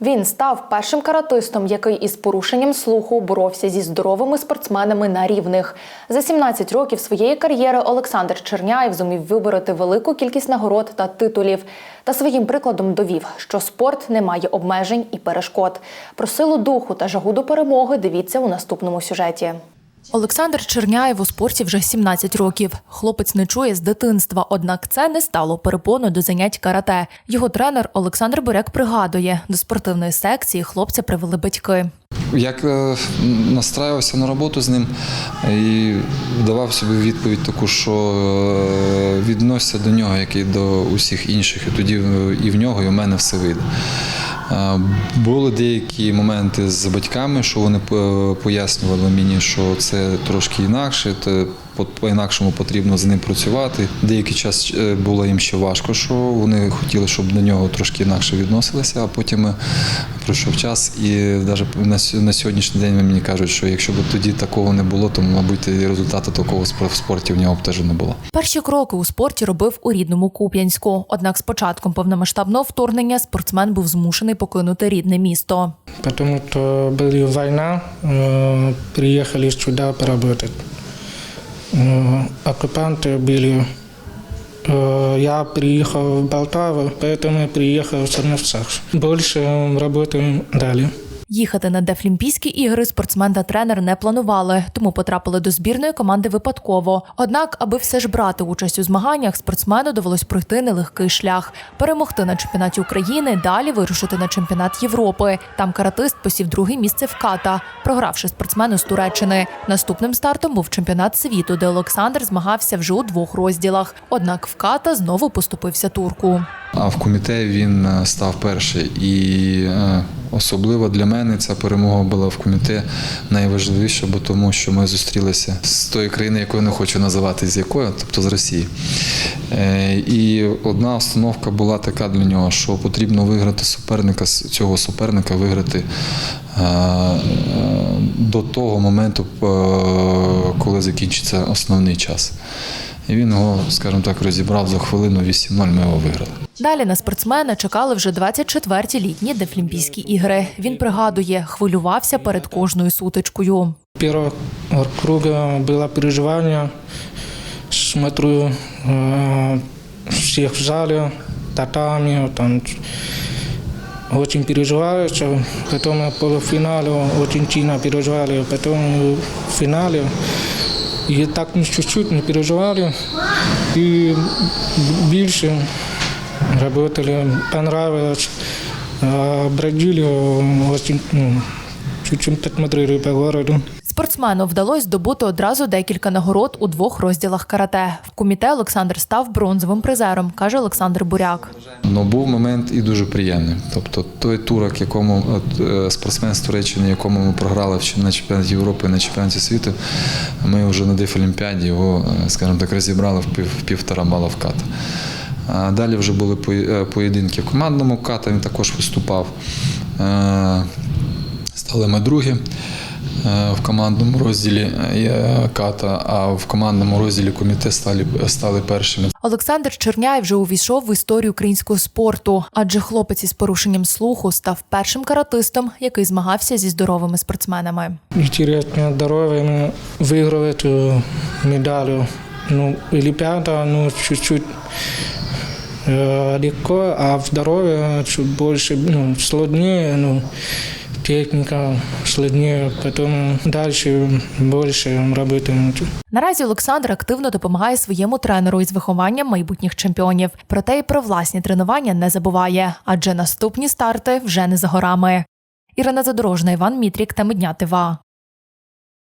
Він став першим каратистом, який із порушенням слуху боровся зі здоровими спортсменами на рівних. За 17 років своєї кар'єри Олександр Черняєв зумів вибороти велику кількість нагород та титулів. Та своїм прикладом довів, що спорт не має обмежень і перешкод. Про силу духу та жагу до перемоги дивіться у наступному сюжеті. Олександр Черняєв у спорті вже 17 років. Хлопець не чує з дитинства, однак це не стало перепоною до занять карате. Його тренер Олександр Буряк пригадує, до спортивної секції хлопця привели батьки. Як е, настраювався на роботу з ним і давав собі відповідь таку, що е, відносься до нього, як і до усіх інших, і тоді е, і в нього, і в мене все вийде. Були деякі моменти з батьками, що вони е, пояснювали мені, що це трошки інакше, по-інакшому потрібно з ним працювати. Деякий час е, було їм ще важко, що вони хотіли, щоб до нього трошки інакше відносилися, а потім е, пройшов час, і навіть на сь- на сьогоднішній день мені кажуть, що якщо б тоді такого не було, то мабуть і результату такого спор- в спорті в нього б теж не було. Перші кроки у спорті робив у рідному Куп'янську. Однак з початком повномасштабного вторгнення спортсмен був змушений покинути рідне місто. потому что была война, э, приехали сюда поработать. Э, Оккупанты были. Э, Я приехал в Полтаву, поэтому приехал в Черновцах. Больше э, работаем дали. Їхати на Дефлімпійські ігри спортсмен та тренер не планували, тому потрапили до збірної команди випадково. Однак, аби все ж брати участь у змаганнях, спортсмену довелось пройти нелегкий шлях, перемогти на чемпіонаті України, далі вирушити на чемпіонат Європи. Там каратист посів друге місце в ката, програвши спортсмену з Туреччини. Наступним стартом був чемпіонат світу, де Олександр змагався вже у двох розділах. Однак в ката знову поступився турку. А в комітеті він е, став перший. І е, особливо для мене ця перемога була в комітеті найважливіша, бо тому що ми зустрілися з тої країни, яку я не хочу називати з якою, тобто з Росії. Е, І одна установка була така для нього, що потрібно виграти суперника, цього суперника виграти е, е, до того моменту, коли закінчиться основний час. І він його, скажімо так, розібрав за хвилину 8-0, ми його виграли. Далі на спортсмена чекали вже 24-ті літні Дефлімпійські ігри. Він пригадує, хвилювався перед кожною сутичкою. Первого круга было переживание. Смотрю э, всех в зале, татами, там очень переживаю, что потом в полуфинале очень сильно переживали, потом в финале и так ну, чуть-чуть не переживали І більше работали, понравилось. Бродили очень, ну, чуть-чуть посмотрели по городу. Спортсмену вдалося здобути одразу декілька нагород у двох розділах карате. В коміте Олександр став бронзовим призером, каже Олександр Буряк. Ну, був момент і дуже приємний. Тобто той турок, якому от, е, спортсмен з Туреччини, якому ми програли на чемпіонаті Європи, на чемпіонаті світу, ми вже на Дефолімпіаді його, е, скажімо так, розібрали в пів, в півтора бала в ката. А далі вже були е, поєдинки в командному ката, він також виступав. Стали ми другі в командному розділі е, ката, а в командному розділі комітет стали, стали першими. Олександр Черняєв вже увійшов в історію українського спорту, адже хлопець із порушенням слуху став першим каратистом, який змагався зі здоровими спортсменами. Интересно, здоровье выигрывать э, медалью. Ну, Олимпиада, ну, чуть-чуть э, легко, а в здоровье чуть больше, ну, сложнее, ну, техника сложнее, потом далі більше робити. Наразі Олександр активно допомагає своєму тренеру із вихованням майбутніх чемпіонів. Проте й про власні тренування не забуває, адже наступні старти вже не за горами. Ірина Задорожна, Іван Мітрік та Медня ТВА.